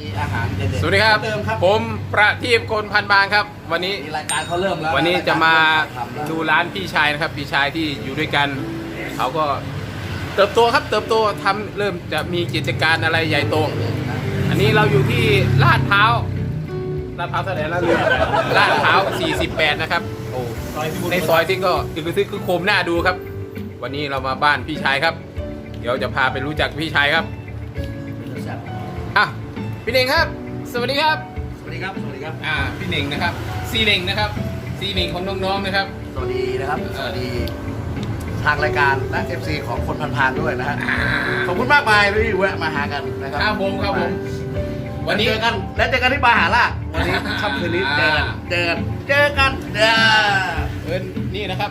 มีอาหารเด็ดๆสวัสดีครับเดิมครับผมประทีปคนพันบางครับ วันนี้มีรายการเขาเริ่มแล้ววันนี้จะมาดูดูร้านพี่ชายนะครับ พี่ชายที่อยู่ด้วยกัน เขาก็เติบโตครับ เติบโตทำเริ่มจะมีกิจการอะไรใหญ่โต อันนี้เราอยู่ที่ลาดพร้าวลาดพร้าวเท่าไหร่ลาดเรือลาดพร้าว48 นะครับโอ้ในซอยที่ก็คือคือคือโคมหน้าดูครับ วันนี้เรามาบ้านพี่ชายครับ เดี๋ยวจะพาไปรู้จักพี่ชายครับอะ พี่เน่งครับ สวัสดีครับ สวัสดีครับ สวัสดีครับ อ่า พี่เน่งนะครับ ซีเน่งนะครับ ซีเน่งของน้องๆนะครับ สวัสดีนะครับ สวัสดี ทางรายการและ FC ของคนพันพานด้วยนะฮะ ขอบคุณมากมายที่แวะมาหากันนะครัครับผมครับผม วันนี้เจอกัน และเจอกันที่บาหาล่าวันนี้ค่ำคืนนี้เจอกัน เจอกัน เจอกันเด้อเอินนี่นะครับ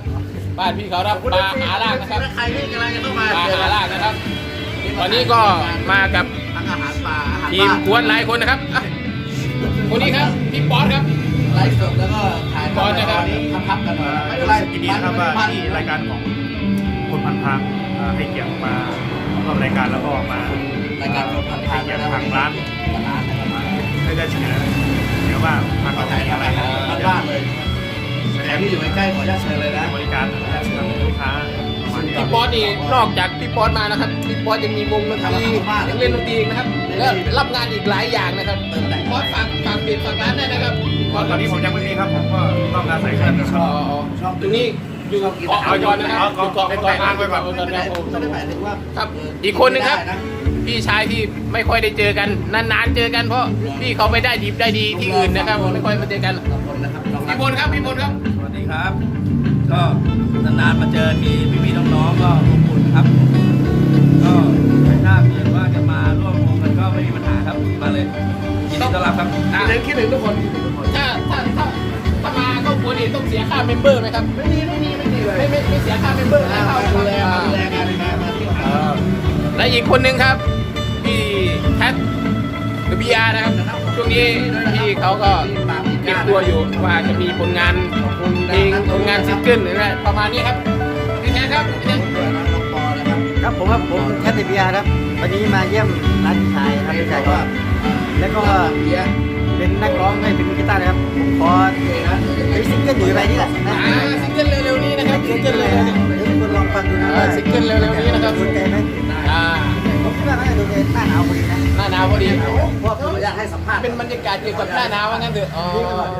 บ้านพี่เขารับขอบคุณปลาหาลากนะครับใครที่กำลังจะเข้ามาปลาเจอหากันลากนะครับ ตอนนี้ก็มากับ ทั้งอาหารป่าอาหารทีมบ้านกวนหลายคนนะครับอะคนนี้ครับพี่ป๊อตครับ ไลฟ์สดแล้วก็ถ่ายก่อนนะครับพับๆกันหน่อยไม่เป็นไรยินดีนะครับว่าที่รายการของคนพันพังเอ่อให้เกียรติมาร่วมรายการแล้วก็มารายการคนพันให้ทางเกียรตินะทางร้านร้านนะครับ ให้ได้เสนอเดี๋ยวว่าทางมาเราถ่ายมีทำอะไรอาหารบ้านๆเลยแสดแต่งที่อยู่ใกล้ๆขออนุญาตเชิญเลยนะ บริการและสำหรับลูกค้าประมาณนี้ พี่ป๊อตนี่นอกจากพี่ป๊อตมานะครับพี่ป๊อตยังมีวงดนตรียังเล่นดนตรีอีกนะครับแล้วรับงานอีกหลายอย่างนะครับเติมแต่งป๊อตฝากฝากเปลี่ยนฝากร้านได้นะครับตอนนี้ผมยังไม่มีครับผมก็ต้องอาศัยเพื่อนนะคอ๋รัอบตรงนี้อยู่เกาะก่อนนะครับอยู่เกาะก่อนนะอยู่เกาะก่อนไม่นะได้ครับผมไม่ได้หมายถึงว่าครับเอีกคนหนึงครับไม่ได้ะพี่ชายที่ไม่ค่อยได้เจอกันนานๆเจอกันเพราะพี่เขาไปได้ดีได้ดีที่อื่นนะครับไม่ค่อยมาเจอกันขอบคุณนะครับน้องรัพี่กบนครับพี่บนครับสวัสดีครับ ก็ นานๆมาเจอทีพี่ๆน้องๆก็อบอุ่นครับ ก็ถ้าเกิดว่าจะมาร่วมวงกันก็ไม่มีปัญหาครับมาเลยยินดีต้อนรับครับอะคิดถึงคิดถึงทุกคนคิดถึงทุกคนถ้าถ้าถ้าถ้ามาก็ควรนี่ต้องเสียค่าเมมเบอร์ไหมครับไม่มีไม่มีไม่มีเลยไม่ไม่ไม่เสียค่าเมมเบอร์นะมาครับดูแลมาดูแลกันนะมาที่เออและอีกคนหนึ่งครับพี่แท็หรือพีอาร์นะครับช่วงนี้พี่เขาก็เก็บตัวอยู่ว่าจะมีผลงานเพลงผลงานซิงเกิลหรืออะไรประมาณนี้ครับพี่แจ๊ครับพี่แท็น้องปอนะครับครับผมครับผมแคทเทเบียครับวันนี้มาเยี่ยมร้านชายครับพี่ชายก็แล้วก็เบียร์เป็นนักร้องให้เป็นกีตาร์นะครับผมขอ ให้สัมภาษณ์เป็นบรรยากาศเกี่ยวกับหน้าหนาวว่างั้นเถอะอ๋อ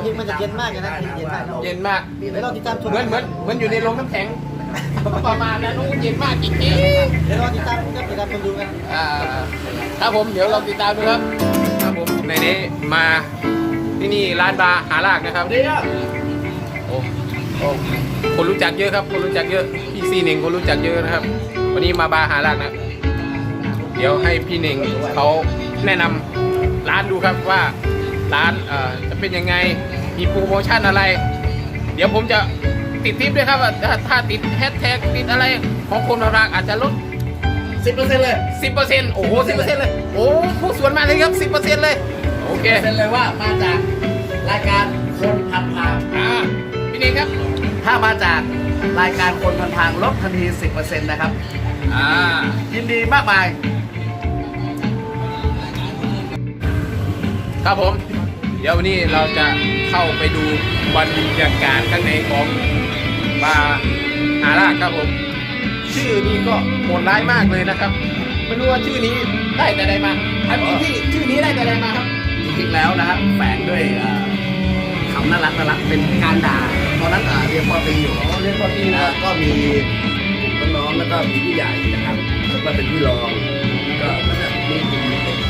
เพลงมันจะเย็นมากเลยนะเพลงเย็นมากเย็นมากเดี๋ยวเราติดตามชมเหมือนเหมือนเหมือนอยู่ในโรงน้ำแข็ง ประมาณนั้นโอ้เย็นมากจริงเดี๋ยวเราติดตามครับติดตามชมดูกันๆอ่าครับผมเดี๋ยวเราติดตามดูครับครับผมในนี้มาที่นี่ร้านบาร์หาลากนะครับเดี๋ยวโอ้โอ้คนรู้จักเยอะครับ คนรู้จักเยอะพี่ซีหนึ่งคนรู้จักเยอะนะครับ วันนี้มาบาร์หาลากนะ เดี๋ยวให้พี่หนึ่งเขาแนะนำ ร้านดูครับว่าร้านเอ่อจะเป็นยังไงมีโปรโมชั่นอะไร เดี๋ยวผมจะติดทิปด้วยครับว่าถ้าถ้าติดแฮชแท็กติดอะไรของคนรักอาจจะลดสิบเปอร์เซ็นต์เลย10%โอ้โห10%เลยโอ้ผู้สวนมาเลยครับ10%เลยโอเคเซ็นเลยว่ามาจากรายการคนพันทางอ่าพี่นิงครับ ถ้ามาจากรายการคนพันทางลดทันที10%นะครับอ่ายินดีมากมาย ครับผม เดี๋ยววันนี้เราจะเข้าไปดูบรรยากาศข้างในของบาร์หาลากครับผม ชื่อนี้ก็โหดร้ายมากเลยนะครับ ไม่รู้ว่าชื่อนี้ได้แต่ใดมาอันนี้พี่ชื่อนี้ได้แต่ใดมาครับจริงๆแล้วนะครับแฝงด้วยเอ่อคำน่ารักน่ารักเป็นการด่าตอนนั้นอ่าเรียนปอตรีอยู่เรียนปอตรีนะนะก็มีน้องๆแล้วก็มีผู้ใหญ่นะครับผมก็เป็นพี่รองก็ก็จะมีกลุ่ม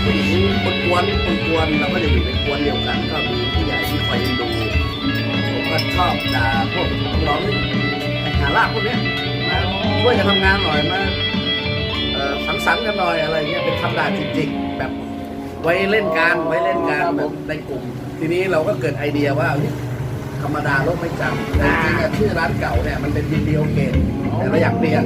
ผู้หญิงกวนๆกวนๆเราก็จะอยู่ในกวนเดียวกัน ก็มีผู้ใหญ่ที่คอยดูผมก็ชอบด่าพวกน้องๆหาลากพวกเนี้ยมาช่วยกันทำงานหน่อยมาเอ่อสังสรรค์กันหน่อยอะไรเงี้ยเป็นคำด่าจริงๆแบบไว้เล่นการไว้เล่นการแบบในกลุ่ม ทีนี้เราก็เกิดไอเดียว่าเฮ้ยธรรมดาโลกไม่จำแต่จริงๆอะชื่อร้านเก่าเนี่ยมันเป็นวิดีโอเกมแต่เราอยากเปลี่ยน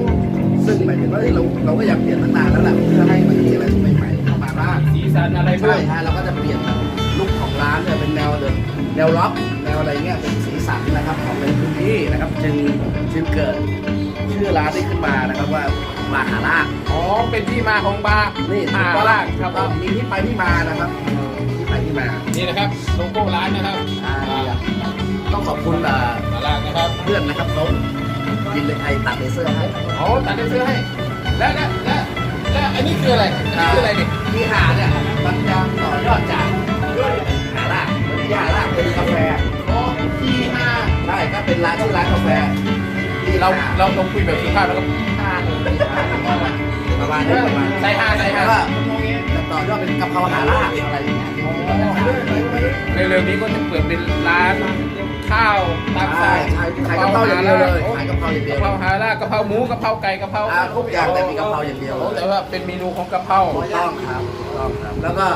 ซึ่งหมายถึงว่าเฮ้ยเราเราก็อยากเปลี่ยนตั้งนานแล้วแหละเพื่อให้มันมีอะไรใหม่ๆเข้ามา บ้างสีสันอะไรใช่บ้างฮะเราก็จะเปลี่ยนลุคของร้านเนี่ยเป็นแนวเดิมแนวล็อกแนวอะไรเงี้ยเป็นสีสันนะครับของในพื้นที่นะครับจึงจึงเกิดชื่อร้านนี้ขึ้นมานะครับว่ามาหาลากอ๋อเป็นที่มาของบาร์นี่หาถูกต้องลากครับถูกต้องมีที่ไปที่มานะครับนี่นะครับโลโก้ร้านนะครับอ่าต้องขอบคุณอ่ามาลากนะครับเพื่อนนะครับเขายินเลยไทยตัดเลเซอร์ให้โอ้ตัดได้เสื้อให้ และและและ และอันนี้คืออะไรอันนี้คืออะไรเนี่ยที่หาเนี่ยมันจะต่อยอดจากหาลากเหมือนที่หาลากเป็นกาแฟโอ้ที่ห้าใช่ก็เป็นร้านชื่อร้านกาแฟที่เราหเราต้องคุยแบบสุภาพแล้วก็ห้าหนึ่งประมาณนี้ประมาณนี้ใส่ห้าใส่ห้าแล้วก็จะต่อยอดเป็นกะเพราหาลากอะไรอย่างเงี้ย เร็วๆนี้ก็จะเปิดเป็นร้านข้าวตามใช่สั่งใช่ขายกะเพราอย่างเดียวเลยขายกะเพราอย่างเดียวกะเพราหาล่ากะเพราหมูกะเพราไก่กะเพราอ่าทุกอย่างแต่มีกะเพราอย่างเดียวโแต่ว่าเป็นเมนูของกะเพราถูกต้องครับถูกต้องครับ แล้วก็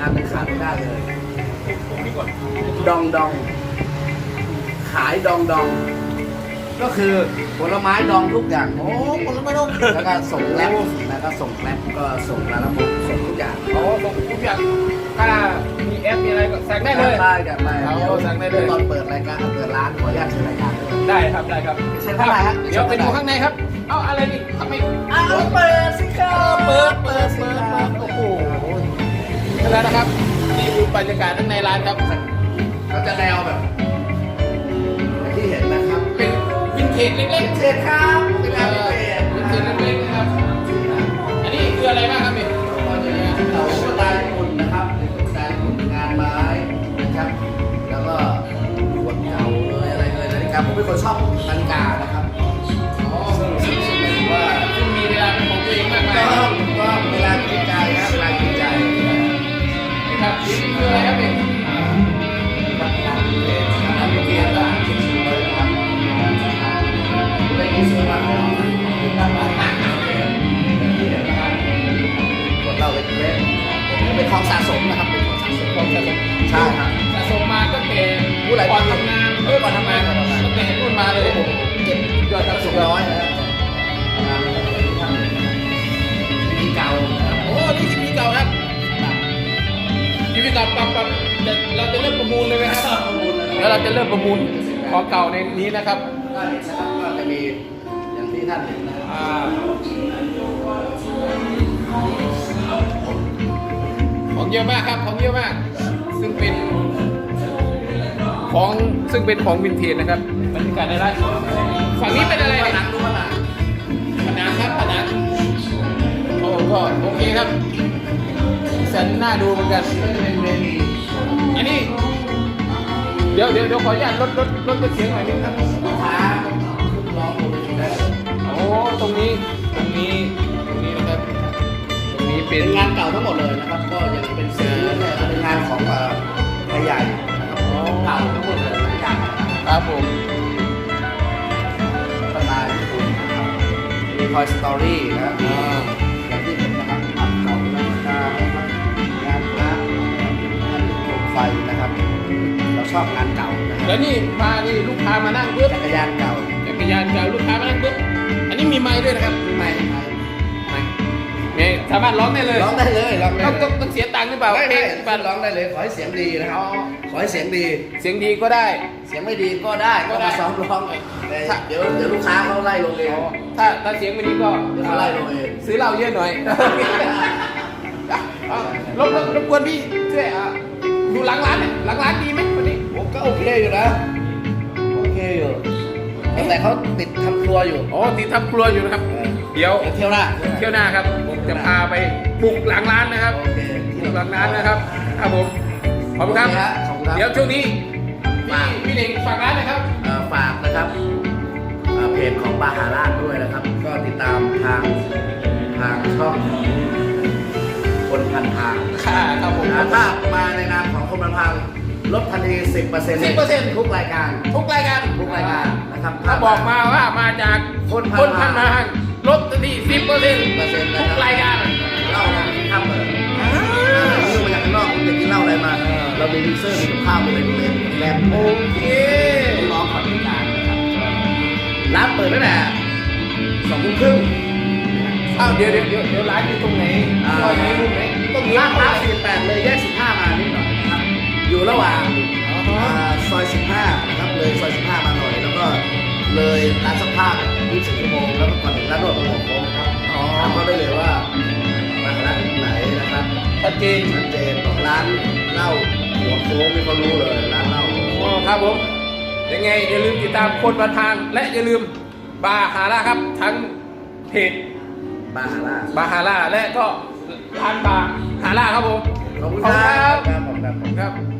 ทานเป็นขาดไม่ได้เลยดองดองขายดองดอง ก็คือผลไม้ดองทุกอย่าง โอ้ผลไม้ดองแล้วก็ส่งแกล็บแล้วก็ส่งแกล็บก็ส่งร้านละมุกส่งทุกอย่างโอ้ส่งทุกอย่างถ้ามีแอปมีอะไรก็สั่งได้เลยได้กันได้เอาเดี๋ยวสั่งได้เลยตอนเปิดรายการเปิดร้านขออนุญาตเชิญรายการด้วยได้ครับได้ครับเชิญเข้ามาฮะเดี๋ยวไปดูข้างในครับ เอาอะไรนี่ทำไมอ้าวเปิดสิครับเปิดเปิดเปิดเปิดโอ้โหแล้วนะครับนี่คือบรรยากาศข้างในร้านครับก็จะแนวแบบ เทจเล็กเชิญครับเป็นๆงานพิเศษวินเทจเล็กๆนะครับ อันนี้คืออะไรบ้างครับนี่เราสไตล์ญี่ปุ่นนะครับเป็นสไตล์ญี่ปุ่นงานไม้นะครับ แล้วก็ขวดเก่าเลยอะไรเลยนาฬิกาผมเป็นคนชอบนาฬิกานะครับอ๋อซึ่งซึ่งซึ่งหมายถึงว่าซึ่งมีเวลาเป็นของตัวเองมากก็มายก็เวลากินใจครับเวลากินใจนี่ครับนี่คืออะไรครับนี่กับ ของสะสมนะครับเป็นของสะสมของสะสมใช่ครับสะสมมาตั้งแต่ผู้หลายก่อนปีทำงานเออก่อนทำงานตั้งแต่รุ่นมาเลยเก็บยอดครับสุดร้อยนะครับมีเก่านะครับโอ้นี่ทีวีเก่าครับทีวีเก่าปั๊บปั๊บจะเราจะเริ่มประมูลเลยไหมครับเดี๋ยวเราจะเริ่มประมูลของเก่าในนี้นะครับก็เห็นนะครับก็จะมีอย่างที่ท่านเห็นนะครับ ของเยอะมากครับของเยอะมาก ซึ่งเป็นของซึ่งเป็นของวินเทจนะครับบรรยากาศในร้านฝั่งนี้เป็นอะไรผเนี่ยนังดูผนังผนังครับผนังโอ้ก็โอเคครับแสนน่าดูเหมือนกันเป็นเวทีอันนี้เดี๋ยวเดี๋ยวเดี๋ยวขออนุญาตลดลดลดเสียงหน่อยนึงครับลูกค้าขึ้นร้องบนเวทีได้โอ้ตรงนี้ตรงนี้ เป็เป็นนงานเก่าทั้งหมดเลยนะครับ ก็ยังเป็นสีเนี่ยเป็นงานของเอ่อไทยใหญ่นะครับเก่าทั้งหมดเลยทุกอย่างนะครับครับผม สไตล์ญี่ปุ่นนะครับมี Toy Story นะครับอ่าอย่างที่เห็นนะครับอัพเก่านาฬิกานะครับงานพระงานโคมไฟนะครับ เราชอบงานเก่านะคแล้รับวนี่มานี่ลูกค้ามานั่งปุ๊บจักรยานเก่าจักรยานเก่าลูกค้ามานั่งปุ๊บอันนี้มีไม้ด้วยนะครับ ไม่ไม่ไม้ เนี่ยสามารถร้องได้เลยร้องได้เลยร้องได้ต้องเลต้องยต้องเสียตังค์หรือเปล่าไม่เพลไม่งบ้านร้องได้เลยขอให้เสียงดีนะครับขอให้เสียงดี เสียงดีก็ได้ เสียงไม่ดีก็ได้ก็ก็ได้มาซ้อมร้องแต่เดี๋ยวเดี๋ยวลูกค้าเขาไล่ลงเองถ้าถ้าเสียงไม่ดีก็เดี๋ยวเขาไล่ลงเองซื้อเหล้าเยอะหน่อยเอารบรบรบกวนพี่ช่วยอะอยู่หลังร้านเนี่ยหลังร้านดีไหมวันนี้ ผมก็โอเคอยู่นะโอเคอยู่แต่เขาติดทำครัวอยู่อ๋อติดทำครัวอยู่นะครับ เดี๋ยวเดี๋ยวเที่ยวหน้า เที่ยวหน้าครับผม จะพาไปบุกหลังร้านนะครับโอเคบุกหลังร้านนะครับครับผมขอบคุณครับโอเคฮะขอบคุณครับเดี๋ยวช่วงนี้พี่พี่เด็กฝากร้านนะครับเอ่อฝากนะครับเอ่อเพจของบาหาราชด้วยนะครับ ก็ติดตามทางทางช่องคนพันทางค่ะครับผมอ่าถ้ามาในนามของคนพันทางลดทันที10% 10%ทุกรายการ ทุกรายการ ทุกรายการนะครับ ถ้าบอกมาว่ามาจากคนพันคนพันทาง ลดทันทีสิบเปอร์เซ็นต์10%ทุกรายการเหล้าเราไม่ข้ามเลยนี่มาจากข้างนอกคุณจะกินเหล้าอะไรมา เรามีมิกเซอร์มีกับข้าวมีอะไรดูเลยแรมโอเคน้องๆขอติดตามนะครับร้านเปิดตั้งแต่สองทุ่มครึ่งอ้าวเดี๋ยวเดี๋ยวเดี๋ยวเดี๋ยวร้านอยู่ตรงไหนอ่าซอยไหนมุมไหนตรงนี้ลาดพร้าว48 เลยแยก 15 มานิดหน่อยนะครับ อยู่ระหว่างอ๋อฮะอ่าซอย 15 นะครับ เลยซอย 15 มาหน่อย แล้วก็ เลยร้านซักผ้า24ชั่วโมงแล้วก็ก่อนถึงร้านนวดประมงโค้งครับอ๋อถามเขาได้เลยว่ามาร้านไหนนะครับชัดเจนชัดเจนบอกร้านเหล้าหัวโค้งไม่เขารู้เลยร้านเหล้าอ๋อครับผมยังไงอย่าลืมติดตามคนบันทางและอย่าลืมบาฮาร่าครับ ทั้งเพจบาฮาร่าบาฮาร่าและก็ร้านบาฮาร่าครับผมขอบคุณครับขอบคุณครับขอบคุณครับครับ